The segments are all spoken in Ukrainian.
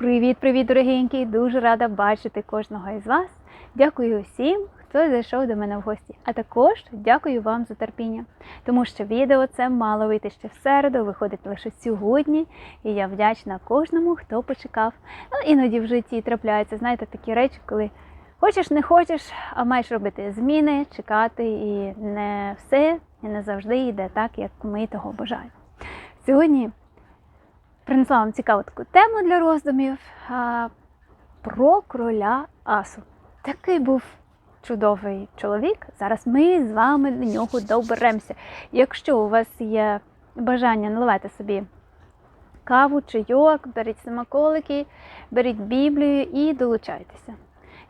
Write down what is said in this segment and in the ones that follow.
Привіт-привіт, дорогенькі! Дуже рада бачити кожного із вас. Дякую всім, хто зайшов до мене в гості. А також дякую вам за терпіння, тому що відео це мало вийти ще в середу, виходить лише сьогодні, і я вдячна кожному, хто почекав. Ну, іноді в житті трапляються, знаєте, такі речі, коли хочеш, не хочеш, а маєш робити зміни, чекати, і не все і не завжди йде так, як ми того бажаємо. Сьогодні принесла вам цікаву таку тему для роздумів а, про короля Асу. Такий був чудовий чоловік. Зараз ми з вами до нього доберемося. Якщо у вас є бажання наливайте собі каву, чайок, беріть смаколики, беріть Біблію і долучайтеся.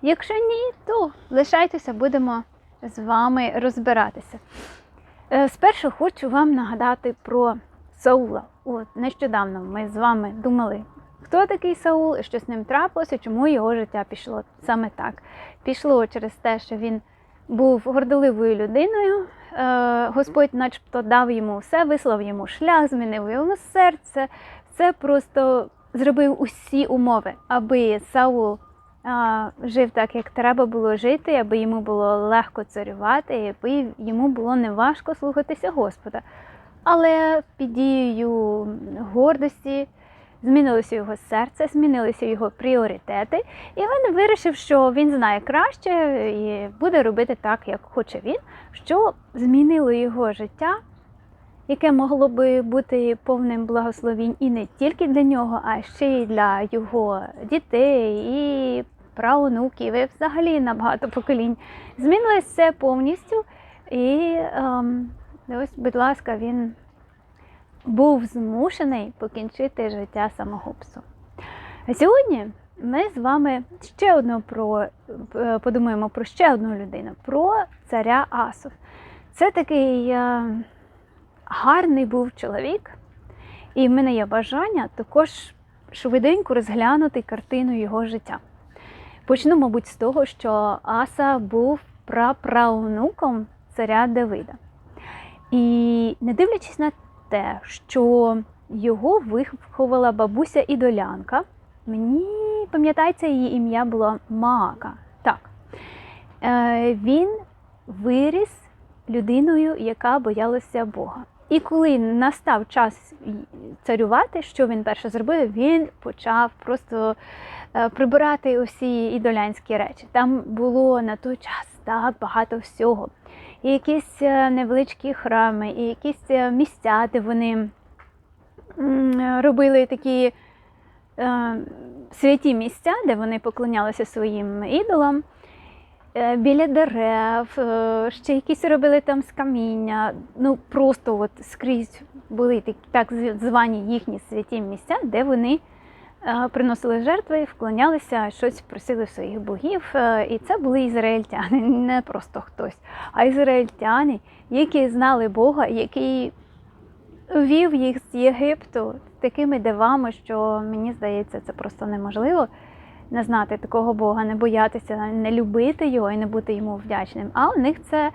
Якщо ні, то лишайтеся, будемо з вами розбиратися. Е, Спершу хочу вам нагадати про Саула. От нещодавно ми з вами думали, хто такий Саул що з ним трапилося, чому його життя пішло саме так. Пішло через те, що він був гордоливою людиною. Е, Господь, начебто, дав йому все, вислав йому шлях, змінив йому серце. Це просто зробив усі умови, аби Саул а, жив так, як треба було жити, аби йому було легко царювати, аби йому було неважко слухатися Господа. Але під дією гордості змінилося його серце, змінилися його пріоритети, і він вирішив, що він знає краще і буде робити так, як хоче він, що змінило його життя, яке могло би бути повним благословінь і не тільки для нього, а ще й для його дітей і правонуків, і взагалі на багато поколінь. Змінилось все повністю. І ем, ось, будь ласка, він був змушений покінчити життя самогубством. А сьогодні ми з вами ще одну про е, подумаємо про ще одну людину, про царя Асу. Це такий е, гарний був чоловік, і в мене є бажання також швиденько розглянути картину його життя. Почну, мабуть, з того, що Аса був праправнуком царя Давида. І не дивлячись на те, що його виховала бабуся ідолянка, мені пам'ятається, її ім'я було Маака. Так. Е, Він виріс людиною, яка боялася Бога. І коли настав час царювати, що він перше зробив, він почав просто е, прибирати усі ідолянські речі. Там було на той час так багато всього. І якісь е, невеличкі храми, і якісь е, місця, де вони робили такі е, святі місця, де вони поклонялися своїм ідолам. Біля дерев, ще якісь робили там з каміння. Ну просто от скрізь були такі так звані їхні святі місця, де вони приносили жертви, вклонялися, щось просили своїх богів. Е, І це були ізраїльтяни, не просто хтось, а ізраїльтяни, які знали Бога, який вів їх з Єгипту такими дивами, що мені здається, це просто неможливо не знати такого Бога, не боятися, не любити його і не бути йому вдячним. А у них це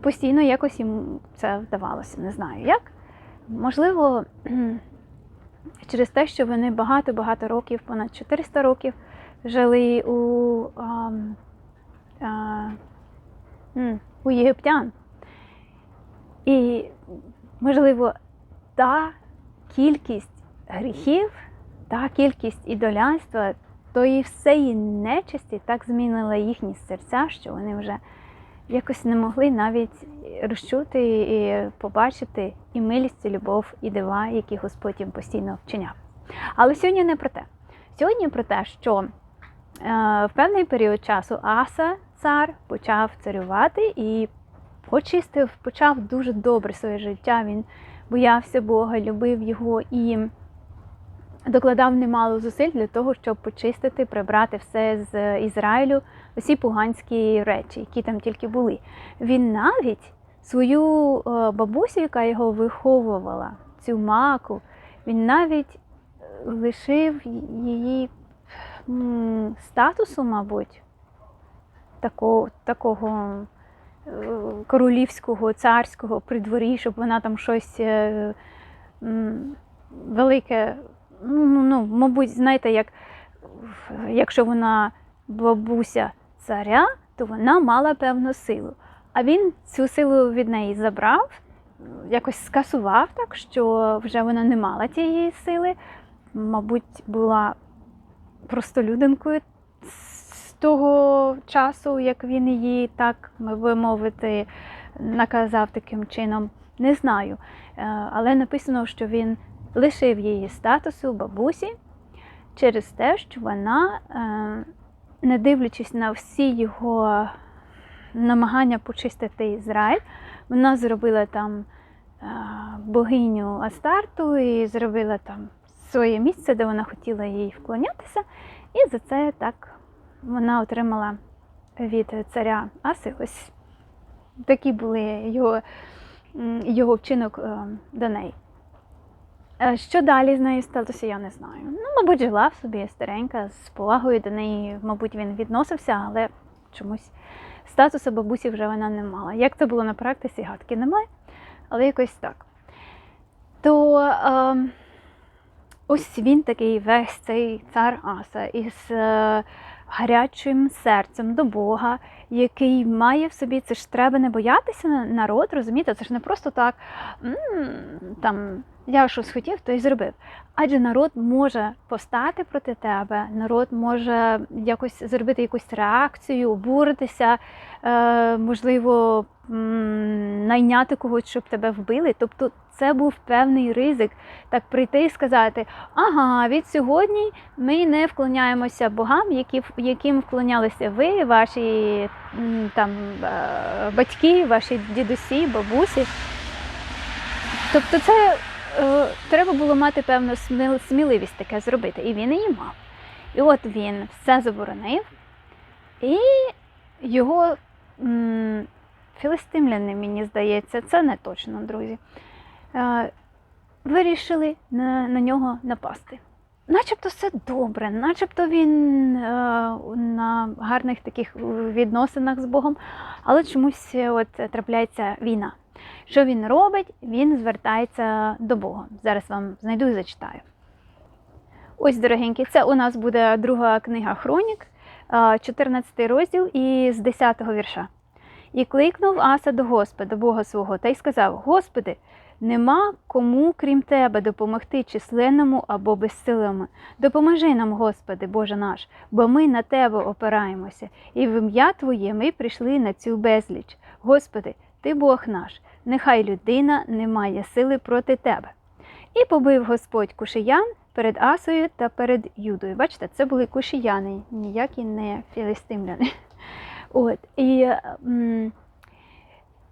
постійно якось їм це вдавалося. Не знаю як. Можливо, через те, що вони багато-багато років, понад 400 років, жили у, а, а, у єгиптян. І, можливо, та кількість гріхів, та кількість ідолянства, тої всеї нечисті так змінила їхні серця, що вони вже якось не могли навіть розчути і побачити і милість, і любов, і дива, які Господь їм постійно вчиняв. Але сьогодні не про те. Сьогодні про те, що е, в певний період часу Аса, цар, почав царювати і почистив, почав дуже добре своє життя. Він боявся Бога, любив його і докладав немало зусиль для того, щоб почистити, прибрати все з Ізраїлю, усі поганські речі, які там тільки були. Він навіть свою е, бабусю, яка його виховувала, цю маку, він навіть е, лишив її статусу, мабуть, такого, такого е, королівського, царського при дворі, щоб вона там щось велике ну, ну, мабуть, знаєте, як якщо вона бабуся царя, то вона мала певну силу. А він цю силу від неї забрав, якось скасував так, що вже вона не мала тієї сили. Мабуть, була простолюдинкою з того часу, як він її так би мовити, наказав таким чином. Не знаю. Е, Але написано, що він лишив її статусу бабусі через те, що вона, е, не дивлячись на всі його намагання почистити Ізраїль, вона зробила там е, богиню Астарту і зробила там своє місце, де вона хотіла їй вклонятися. І за це так вона отримала від царя Аси ось такі були його, його вчинок е, до неї. Е, Що далі з нею сталося, я не знаю. Ну, мабуть, жила в собі старенька, з повагою до неї, мабуть, він відносився, але чомусь статусу бабусі вже вона не мала. Як це було на практиці, гадки немає, але якось так. То е, ось він такий весь цей цар Аса із е, гарячим серцем до Бога, який має в собі, це ж треба не боятися народ, розумієте? Це ж не просто так, «М, там, я щось хотів, то й зробив. Адже народ може повстати проти тебе, народ може якось зробити якусь реакцію, обуритися, е, можливо, найняти когось, щоб тебе вбили. Тобто це був певний ризик так прийти і сказати: ага, від сьогодні ми не вклоняємося богам, які, яким вклонялися ви, ваші там, е, батьки, ваші дідусі, бабусі. Тобто, це треба було мати певну сміливість таке зробити, і він її мав. І от він все заборонив, і його м, філистимляни, мені здається, це не точно, друзі. Е, вирішили на, на нього напасти. Начебто все добре, начебто він е, на гарних таких відносинах з Богом, але чомусь е, от трапляється війна. Що він робить? Він звертається до Бога. Зараз вам знайду і зачитаю. Ось, дорогенькі, це у нас буде друга книга Хронік, е, 14 розділ і з 10 вірша. І кликнув Аса до Господа, Бога свого, та й сказав: Господи, нема кому, крім Тебе, допомогти численному або безсилому. Допоможи нам, Господи, Боже наш, бо ми на Тебе опираємося, і в ім'я Твоє ми прийшли на цю безліч. Господи, Ти Бог наш, нехай людина не має сили проти Тебе. І побив Господь кушиян перед Асою та перед Юдою. Бачите, це були кушияни, ніякі не філістимляни. От, і м,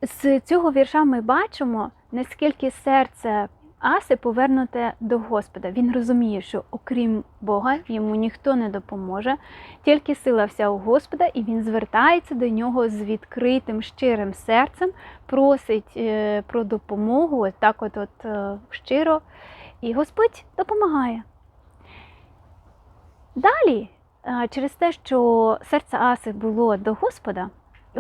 з цього вірша ми бачимо, наскільки серце Аси повернуте до Господа. Він розуміє, що окрім Бога йому ніхто не допоможе, тільки сила вся у Господа, і він звертається до нього з відкритим, щирим серцем, просить е, про допомогу, так от, от е, щиро, і Господь допомагає. Далі, е, через те, що серце Аси було до Господа,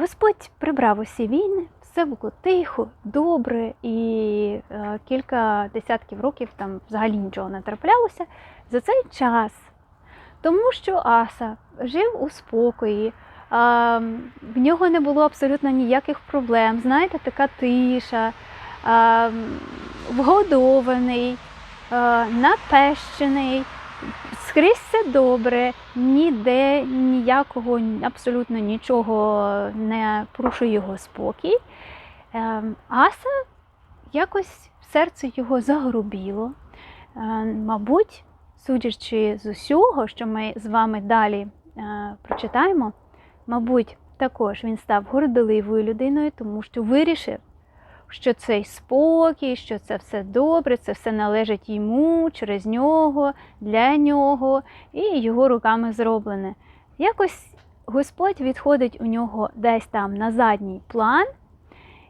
Господь прибрав усі війни, все було тихо, добре, і е, кілька десятків років там взагалі нічого не траплялося за цей час. Тому що Аса жив у спокої, а, в нього не було абсолютно ніяких проблем. Знаєте, така тиша, а, вгодований, а, напещений, скрізь все добре, ніде ніякого абсолютно нічого не порушує його спокій. Ем, Аса якось серце його загрубіло. Е, Мабуть, судячи з усього, що ми з вами далі е, прочитаємо, мабуть, також він став горделивою людиною, тому що вирішив, що цей спокій, що це все добре, це все належить йому, через нього, для нього і його руками зроблене. Якось Господь відходить у нього десь там на задній план.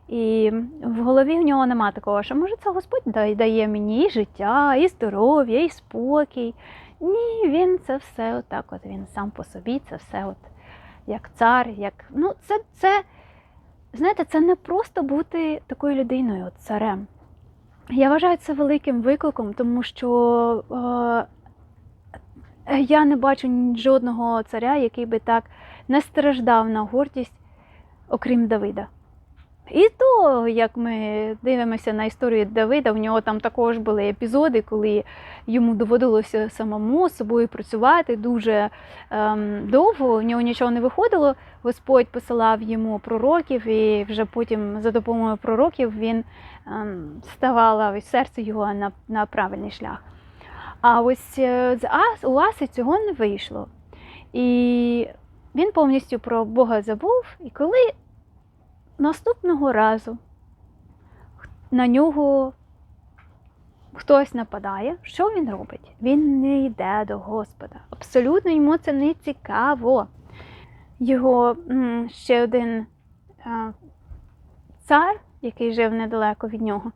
І в голові в нього нема такого, що може це Господь дає мені і життя, і здоров'я, і спокій. Ні, він це все отак, от він сам по собі, це все от як цар, як. Ну, це, це, знаєте, це не просто бути такою людиною, царем. Я вважаю це великим викликом, тому що е, Е, Я не бачу жодного царя, який би так не страждав на гордість, окрім Давида. І то, як ми дивимося на історію Давида, в нього там також були епізоди, коли йому доводилося самому собою працювати дуже ем, довго, в нього нічого не виходило. Господь посилав йому пророків, і вже потім за допомогою пророків він ем, ставала серце його на, на правильний шлях. А ось е, з Ас, у Аси цього не вийшло. І він повністю про Бога забув. І коли наступного разу на нього хтось нападає, що він робить? Він не йде до Господа. Абсолютно йому це не цікаво. Його ще один е, цар, який жив недалеко від нього,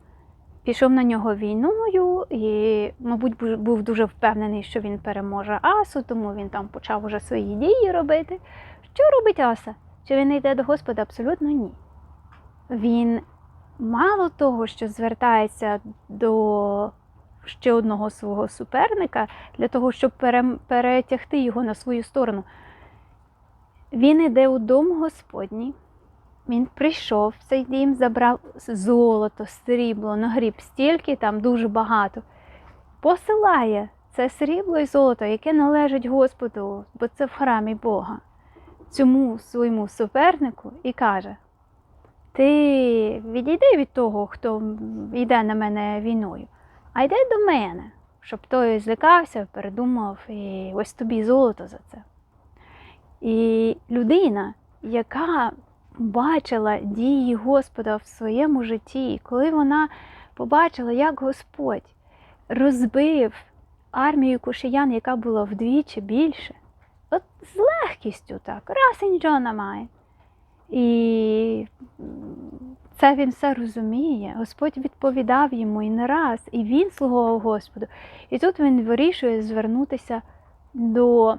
пішов на нього війною і, мабуть, був дуже впевнений, що він переможе Асу, тому він там почав уже свої дії робити. Що робить Аса? Чи він не йде до Господа? Абсолютно ні. Він мало того, що звертається до ще одного свого суперника для того, щоб перетягти його на свою сторону. Він іде у дом Господній. Він прийшов в цей дім, забрав золото, срібло, нагріб стільки, там дуже багато. Посилає це срібло і золото, яке належить Господу, бо це в храмі Бога, цьому своєму супернику і каже: Ти відійди від того, хто йде на мене війною, а йди до мене, щоб той злякався, передумав, і ось тобі золото за це. І людина, яка бачила дії Господа в своєму житті, коли вона побачила, як Господь розбив армію кушиян, яка була вдвічі більше, от з легкістю так, раз і нічого немає. І це він все розуміє. Господь відповідав йому і не раз, і він слугував Господу. І тут він вирішує звернутися до,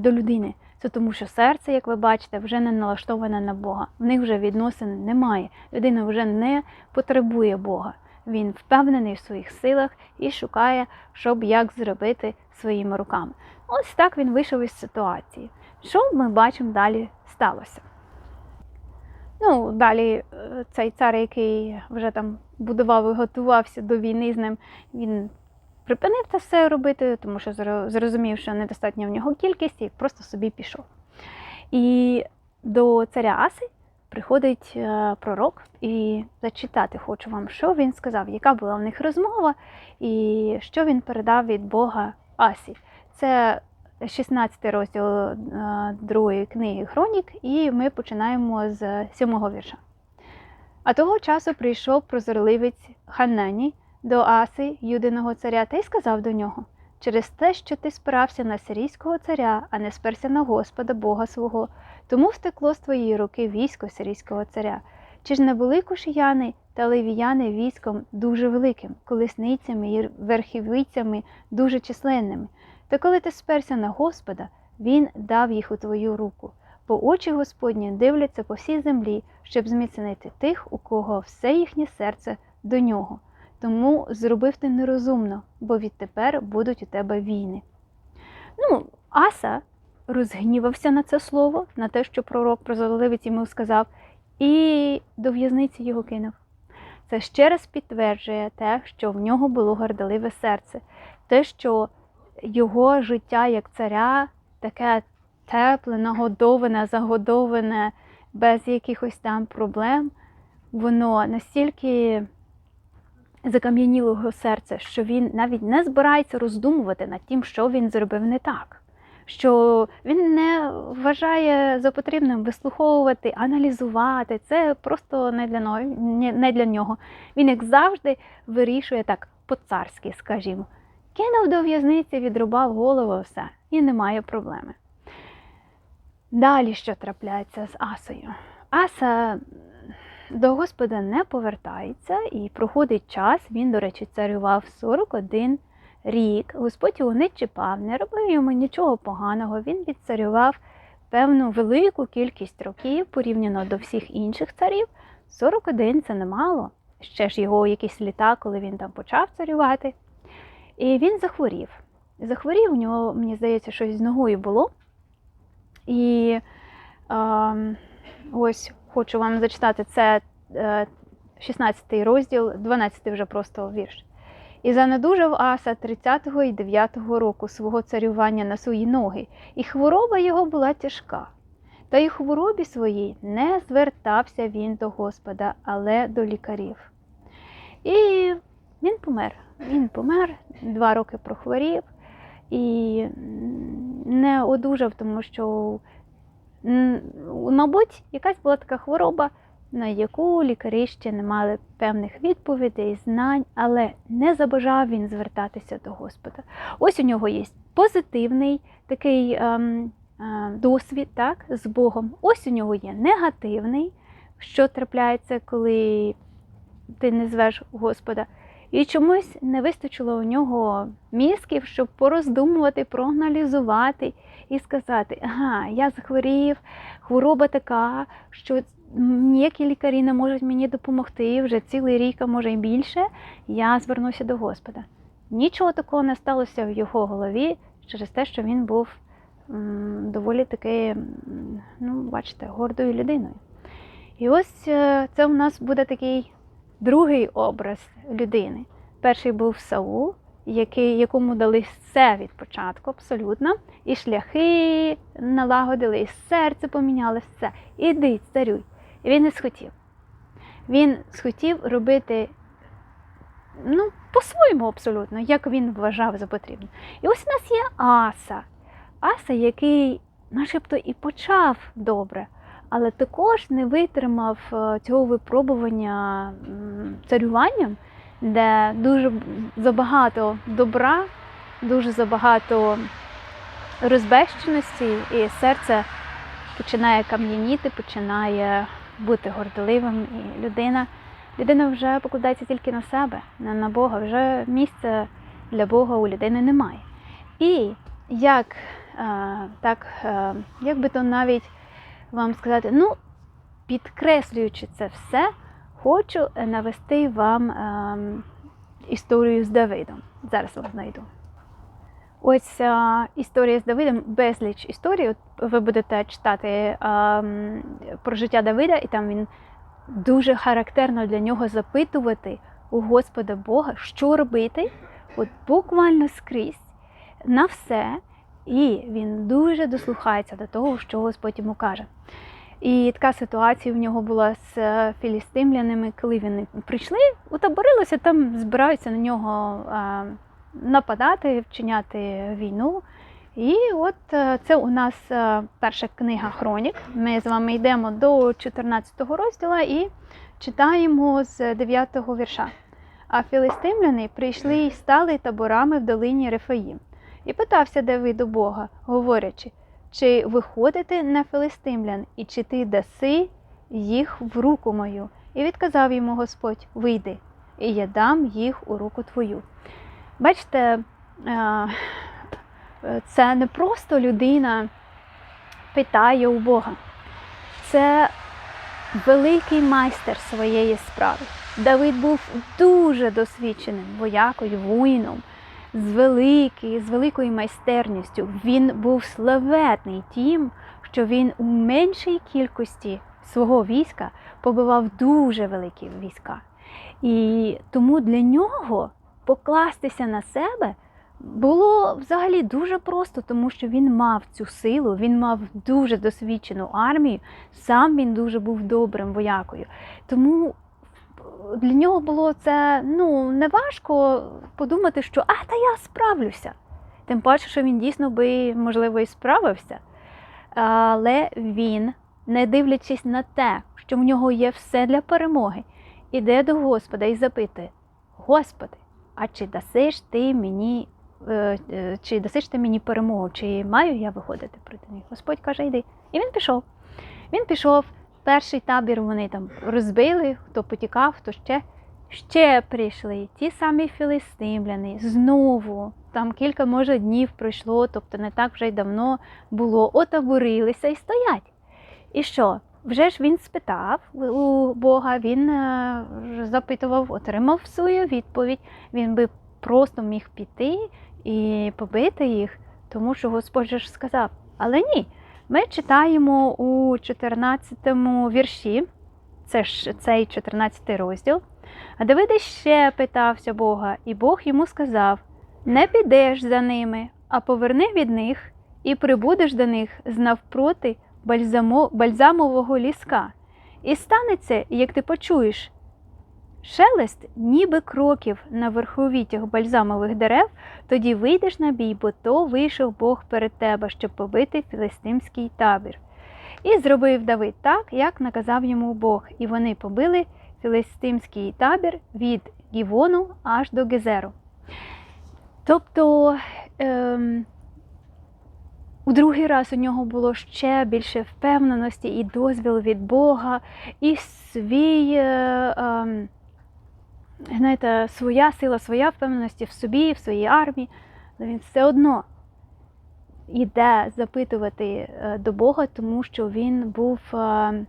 до людини. Це тому, що серце, як ви бачите, вже не налаштоване на Бога. В них вже відносин немає. Людина вже не потребує Бога. Він впевнений в своїх силах і шукає, щоб як зробити своїми руками. Ось так він вийшов із ситуації. Що ми бачимо далі сталося? Ну, далі е, цей цар, який вже там будував і готувався до війни з ним, він припинив це все робити, тому що зрозумів, що недостатня в нього кількість, і просто собі пішов. І до царя Аси приходить е, пророк і зачитати хочу вам, що він сказав, яка була в них розмова, і що він передав від Бога Асі. Це 16 розділ е, другої книги Хронік, і ми починаємо з сьомого вірша. А того часу прийшов прозорливець Ханнані до Аси, юдиного царя, та й сказав до нього: через те, що ти спирався на сирійського царя, а не сперся на Господа Бога свого, тому втекло з твоєї руки військо сирійського царя. Чи ж не були кушияни та левіяни військом дуже великим, колесницями і верхівицями дуже численними? Та коли ти сперся на Господа, Він дав їх у твою руку, бо очі Господні дивляться по всій землі, щоб зміцнити тих, у кого все їхнє серце до нього. Тому зробив ти нерозумно, бо відтепер будуть у тебе війни. Ну, Аса розгнівався на це слово, на те, що пророк прозорливець йому сказав, і до в'язниці його кинув. Це ще раз підтверджує те, що в нього було горделиве серце, те, що його життя як царя таке тепле, нагодоване, загодоване, без якихось там проблем, воно настільки закам'яніло його серце, що він навіть не збирається роздумувати над тим, що він зробив не так. Що він не вважає за потрібним вислуховувати, аналізувати. Це просто не для не для нього. Він, як завжди, вирішує так по-царськи, скажімо. Кинув до в'язниці, відрубав голову, все, і немає проблеми. Далі що трапляється з Асою? Аса до Господа не повертається і проходить час. Він, до речі, царював 41 рік. Господь його не чіпав, не робив йому нічого поганого. Він відцарював певну велику кількість років порівняно до всіх інших царів. 41 це немало. Ще ж його якісь літа, коли він там почав царювати. І він захворів. захворів, у нього, мені здається, щось з ногою було. І е, ось хочу вам зачитати це е, 16 розділ, 12 вже просто вірш. І занедужав Аса 30-го і 9-го року свого царювання на свої ноги, і хвороба його була тяжка. Та й хворобі своїй не звертався він до Господа, але до лікарів. І він помер. Він помер, два роки прохворів і не одужав, тому що, мабуть, якась була така хвороба, на яку лікарі ще не мали певних відповідей, знань, але не забажав він звертатися до Господа. Ось у нього є позитивний такий ем, е, досвід так, з Богом. Ось у нього є негативний, що трапляється, коли ти не звеш Господа. І чомусь не вистачило у нього мізків, щоб пороздумувати, проаналізувати і сказати: ага, я захворів, хвороба така, що ніякі лікарі не можуть мені допомогти вже цілий рік, а може й більше. Я звернуся до Господа. Нічого такого не сталося в його голові через те, що він був доволі таки, ну, бачите, гордою людиною. І ось е, це у нас буде такий другий образ людини. Перший був Саул, який, якому дали все від початку, абсолютно, і шляхи налагодили, і серце поміняли все. Іди, царюй. І він не схотів. Він схотів робити ну, по-своєму абсолютно, як він вважав за потрібне. І ось у нас є Аса. Аса, який начебто і почав добре, але також не витримав е, цього випробування царюванням, де дуже забагато добра, дуже забагато розбещеності, і серце починає кам'яніти, починає бути горделивим, і людина, людина вже покладається тільки на себе, не на Бога. Вже місця для Бога у людини немає. І як е, так, е, як би то навіть вам сказати, ну, підкреслюючи це все, хочу навести вам е, історію з Давидом. Зараз вам знайду. Ось е, історія з Давидом, безліч історій. Ви будете читати е, про життя Давида, і там він дуже характерно для нього запитувати у Господа Бога, що робити, от буквально скрізь на все. І він дуже дослухається до того, що Господь йому каже. І така ситуація в нього була з е, філістимлянами, коли вони прийшли, утаборилися, там збираються на нього е, нападати, вчиняти війну. І от е, це у нас перша книга Хронік. Ми з вами йдемо до 14 розділу і читаємо з 9 вірша. А філистимляни прийшли і стали таборами в долині Рефаїм. І питався Давид у Бога, говорячи, чи виходити на филистимлян, і чи ти даси їх в руку мою? І відказав йому Господь: Вийди, і я дам їх у руку твою. Бачите, е, це не просто людина питає у Бога, це великий майстер своєї справи. Давид був дуже досвідченим воякою, воїном з великою, з великою майстерністю. Він був славетний тим, що він у меншій кількості свого війська побивав дуже великі війська. І тому для нього покластися на себе було взагалі дуже просто, тому що він мав цю силу, він мав дуже досвідчену армію, сам він дуже був добрим воякою. Тому для нього було це ну, неважко подумати, що а, та я справлюся. Тим паче, що він дійсно би, можливо, і справився. Але він, не дивлячись на те, що в нього є все для перемоги, іде до Господа і запитує: Господи, а чи дасиш ти мені, е, е, чи дасиш ти мені перемогу, чи маю я виходити проти них? Господь каже, йди. І він пішов. Він пішов. Перший табір вони там розбили, хто потікав, хто ще. Ще прийшли ті самі філистимляни, знову, там кілька, може, днів пройшло, тобто не так вже й давно було, отаборилися і стоять. І що? Вже ж він спитав у Бога, він е, запитував, отримав свою відповідь. Він би просто міг піти і побити їх, тому що Господь же ж сказав. Але ні, ми читаємо у 14 вірші, це ж цей 14 розділ. А Давид ще питався Бога, і Бог йому сказав: Не підеш за ними, а поверни від них і прибудеш до них з навпроти бальзамо, бальзамового ліска. І станеться, як ти почуєш. Шелест, ніби кроків на верховітях бальзамових дерев, тоді вийдеш на бій, бо то вийшов Бог перед тебе, щоб побити філистимський табір. І зробив Давид так, як наказав йому Бог, і вони побили філистимський табір від Гівону аж до Гезеру. Тобто ем, у другий раз у нього було ще більше впевненості і дозвіл від Бога, і свій, е, ем, знаєте, своя сила, своя впевненості в собі, в своїй армії. Але він все одно йде запитувати е, до Бога, тому що він був е,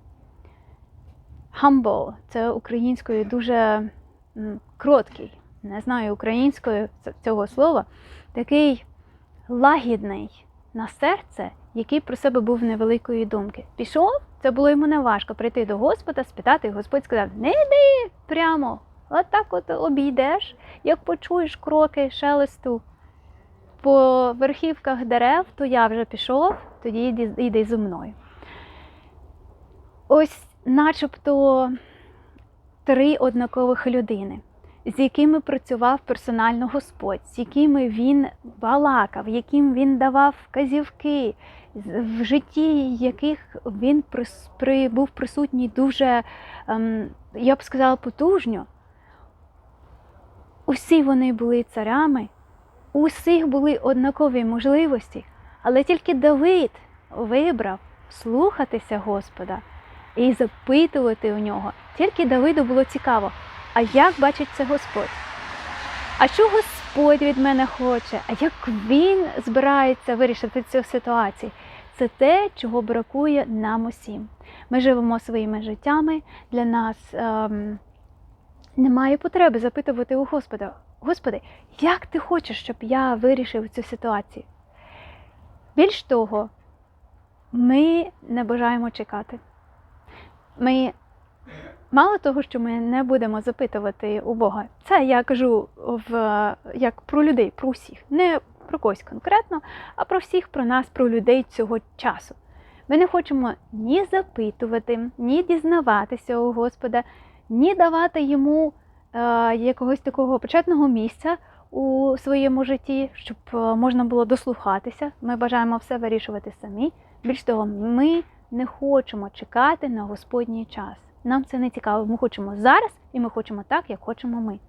humble, це українською дуже кроткий, не знаю українською цього слова, такий лагідний на серце, який про себе був невеликої думки. Пішов, це було йому неважко прийти до Господа, спитати, і Господь сказав: не йди прямо, отак от обійдеш, як почуєш кроки шелесту по верхівках дерев, то я вже пішов, тоді йди, йди зі мною. Ось начебто три однакових людини, з якими працював персонально Господь, з якими він балакав, яким він давав вказівки, в житті яких він був присутній дуже, ем, я б сказала, потужно. Усі вони були царями, у всіх були однакові можливості, але тільки Давид вибрав слухатися Господа і запитувати у нього. Тільки Давиду було цікаво, а як бачить це Господь? А що Господь від мене хоче? А як він збирається вирішити цю ситуацію? Це те, чого бракує нам усім. Ми живемо своїми життями. Для нас ем, немає потреби запитувати у Господа: Господи, як ти хочеш, щоб я вирішив цю ситуацію? Більш того, ми не бажаємо чекати. Ми мало того, що ми не будемо запитувати у Бога. Це я кажу в, як про людей, про всіх, не про когось конкретно, а про всіх, про нас, про людей цього часу. Ми не хочемо ні запитувати, ні дізнаватися у Господа, ні давати йому е, якогось такого почетного місця у своєму житті, щоб е, можна було дослухатися. Ми бажаємо все вирішувати самі. Більш того, ми не хочемо чекати на Господній час. Нам це не цікаво. Ми хочемо зараз і ми хочемо так, як хочемо ми.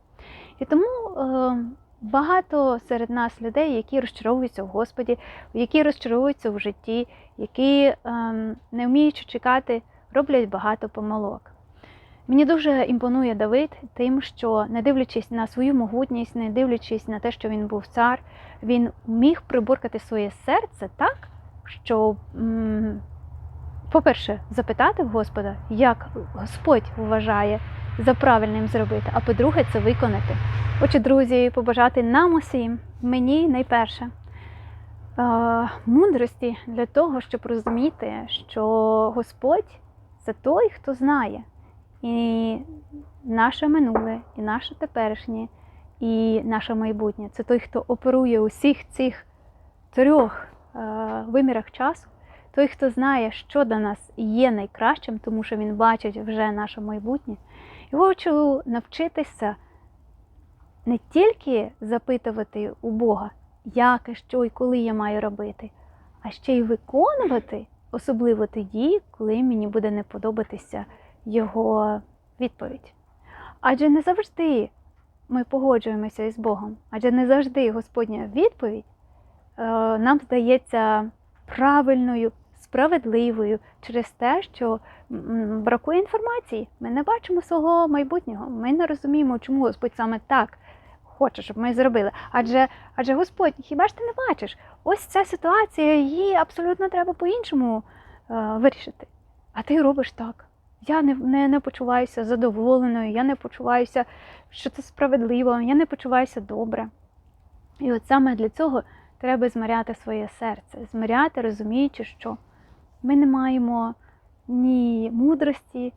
І тому е, багато серед нас людей, які розчаровуються в Господі, які розчаровуються в житті, які е, не вміючи чекати, роблять багато помилок. Мені дуже імпонує Давид тим, що не дивлячись на свою могутність, не дивлячись на те, що він був цар, він міг приборкати своє серце так, що, по-перше, запитати в Господа, як Господь вважає за правильним зробити, а по-друге, це виконати. Отже, друзі, побажати нам усім, мені найперше, е, мудрості для того, щоб розуміти, що Господь це той, хто знає і наше минуле, і наше теперішнє, і наше майбутнє. Це той, хто оперує усіх цих трьох е, вимірах часу, той, хто знає, що для нас є найкращим, тому що він бачить вже наше майбутнє. І хочу навчитися не тільки запитувати у Бога, як і що і коли я маю робити, а ще й виконувати, особливо тоді, коли мені буде не подобатися його відповідь. Адже не завжди ми погоджуємося із Богом, адже не завжди Господня відповідь е, нам здається правильною, справедливою через те, що бракує інформації. Ми не бачимо свого майбутнього. Ми не розуміємо, чому Господь саме так хоче, щоб ми зробили. Адже, адже Господь, хіба ж ти не бачиш? Ось ця ситуація, її абсолютно треба по-іншому е, вирішити. А ти робиш так. Я не, не, не почуваюся задоволеною, я не почуваюся, що це справедливо, я не почуваюся добре. І от саме для цього треба змиряти своє серце, змиряти, розуміючи, що ми не маємо ні мудрості,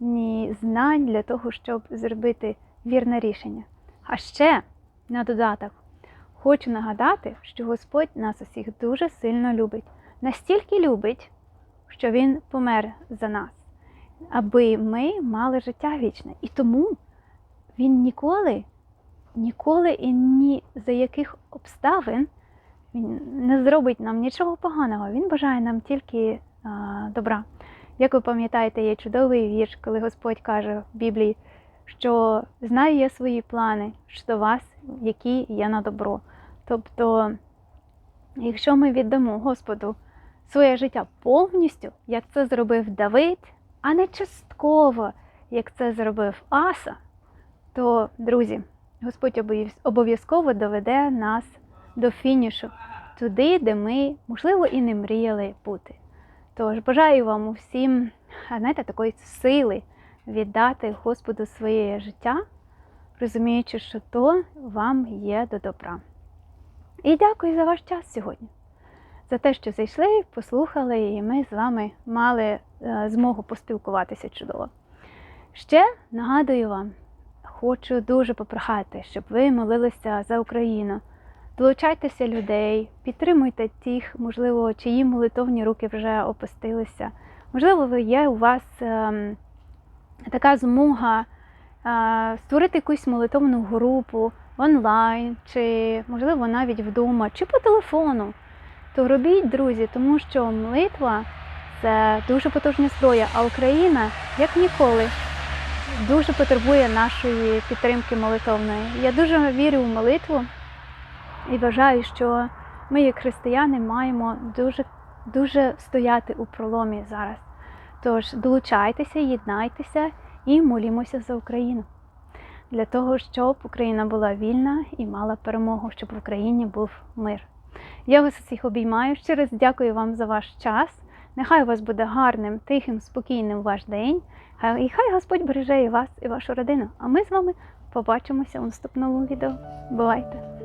ні знань для того, щоб зробити вірне рішення. А ще на додаток хочу нагадати, що Господь нас усіх дуже сильно любить. Настільки любить, що Він помер за нас, аби ми мали життя вічне. І тому Він ніколи, ніколи і ні за яких обставин він не зробить нам нічого поганого. Він бажає нам тільки а, добра. Як ви пам'ятаєте, є чудовий вірш, коли Господь каже в Біблії, що знаю я свої плани щодо вас, які є на добро. Тобто, якщо ми віддамо Господу своє життя повністю, як це зробив Давид, а не частково, як це зробив Аса, то, друзі, Господь обов'язково доведе нас до фінішу, туди, де ми, можливо, і не мріяли бути. Тож бажаю вам усім знаєте, такої сили віддати Господу своє життя, розуміючи, що то вам є до добра. І дякую за ваш час сьогодні, за те, що зайшли, послухали, і ми з вами мали змогу поспілкуватися чудово. Ще нагадую вам, хочу дуже попрохати, щоб ви молилися за Україну. Долучайтеся людей, підтримуйте тих, можливо, чиї молитовні руки вже опустилися. Можливо, є у вас ем, така змога е, створити якусь молитовну групу онлайн, чи, можливо, навіть вдома, чи по телефону. То робіть, друзі, тому що молитва це дуже потужна зброя, а Україна, як ніколи, дуже потребує нашої підтримки молитовної. Я дуже вірю в молитву і вважаю, що ми, як християни, маємо дуже, дуже стояти у проломі зараз. Тож долучайтеся, єднайтеся і молімося за Україну для того, щоб Україна була вільна і мала перемогу, щоб в Україні був мир. Я вас усіх обіймаю. Ще раз дякую вам за ваш час. Нехай у вас буде гарним, тихим, спокійним ваш день. І хай Господь береже і вас, і вашу родину. А ми з вами побачимося у наступному відео. Бувайте!